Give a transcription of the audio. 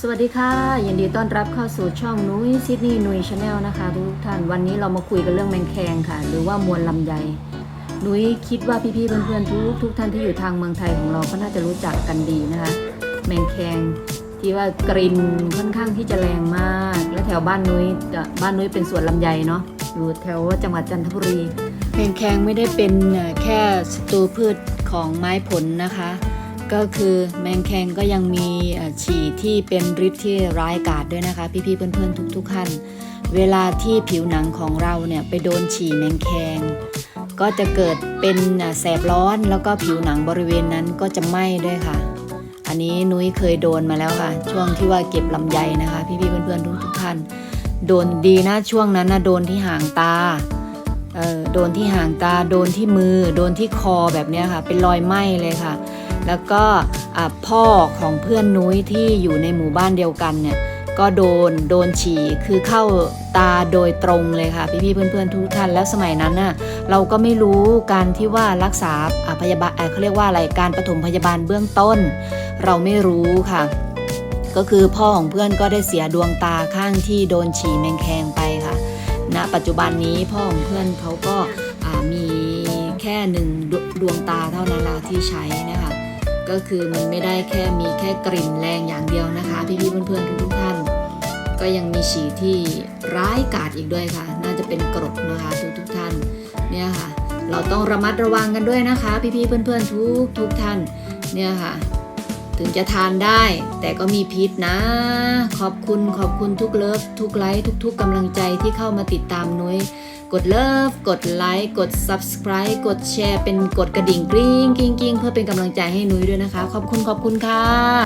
สวัสดีค่ะ ยินดีต้อนรับเข้าสู่ช่องนุ้ยซิดนีย์นุ้ยชาแนลนะคะ ทุกท่านวันนี้เรามาคุยกันเรื่องแมงแคงค่ะ หรือว่ามวลลำไยนุ้ยคิดว่าพี่ๆเพื่อนๆทุกทุกท่านที่อยู่ทางเมืองไทยของเราก็น่าจะรู้จักกันดีนะคะ แมงแคงที่ว่ากลิ่นค่อนข้างที่จะแรงมาก และแถวบ้านนุ้ยบ้านนุ้ยเป็นสวนลำไยเนาะอยู่แถวจังหวัดจันทบุรีแมงแคงไม่ได้เป็นแค่ศัตรูพืชของไม้ผลนะคะ ก็คือแมงแคงก็ยังมีฉี่ที่เป็นฤทธิ์ที่ร้ายกาจด้วยนะคะ พี่ๆเพื่อนๆทุกๆท่านเวลาที่ผิวหนังของเราเนี่ยไปโดนฉี่แมงแคง ก็จะเกิดเป็นแสบร้อนแล้วก็ผิวหนังบริเวณนั้นก็จะไหม้ด้วยค่ะ อันนี้นุ้ยเคยโดนมาแล้วค่ะ ช่วงที่ว่าเก็บลำไยนะคะ พี่ๆเพื่อนๆทุกๆท่านโดนดีนะช่วงนั้นนะโดนที่หางตา โดนที่หางตาโดนที่มือ โดนที่คอแบบนี้ค่ะ เป็นรอยไหม้เลยค่ะ แล้วก็พ่อของเพื่อนนุ้ยที่อยู่ในหมู่บ้านเดียวกันเนี่ยก็โดนโดนฉี่คือเข้าตาโดยตรงเลยค่ะ พี่ๆเพื่อนๆทุกท่านแล้วสมัยนั้นน่ะเราก็ไม่รู้การที่ว่ารักษาพยาบาลเขาเรียกว่าอะไรการปฐมพยาบาลเบื้องต้น เราไม่รู้ค่ะ ก็คือพ่อของเพื่อนก็ได้เสียดวงตาข้างที่โดนฉี่แมงแคงไปค่ะ ณปัจจุบันนี้พ่อของเพื่อนเขาก็มีแค่หนึ่งดวดวงตาเท่านั้นละที่ใช้นะคะก็คือมันไม่ได้แค่มีแค่กลิ่นแรงอย่างเดียวนะคะ พี่ๆเพื่อนๆทุกๆท่าน ก็ยังมีฉี่ที่ร้ายกาจอีกด้วยค่ะ น่าจะเป็นกรดนะคะทุกๆท่านเนี่ยค่ะ เราต้องระมัดระวังกันด้วยนะคะ พี่ๆเพื่อนๆทุกทุกๆท่านเนี่ยค่ะ ถึงจะทานได้ แต่ก็มีพิษนะ ขอบคุณขอบคุณทุกเลิฟทุกไลค์ทุกๆกำลังใจที่เข้ามาติดตามนุ้ยกดเลิฟกดไลค์กด subscribe กดแชร์เป็นกดกระดิ่งกริ๊งกริ๊งกริ๊งเพื่อเป็นกำลังใจให้นุ้ยด้วยนะคะ ขอบคุณขอบคุณค่ะ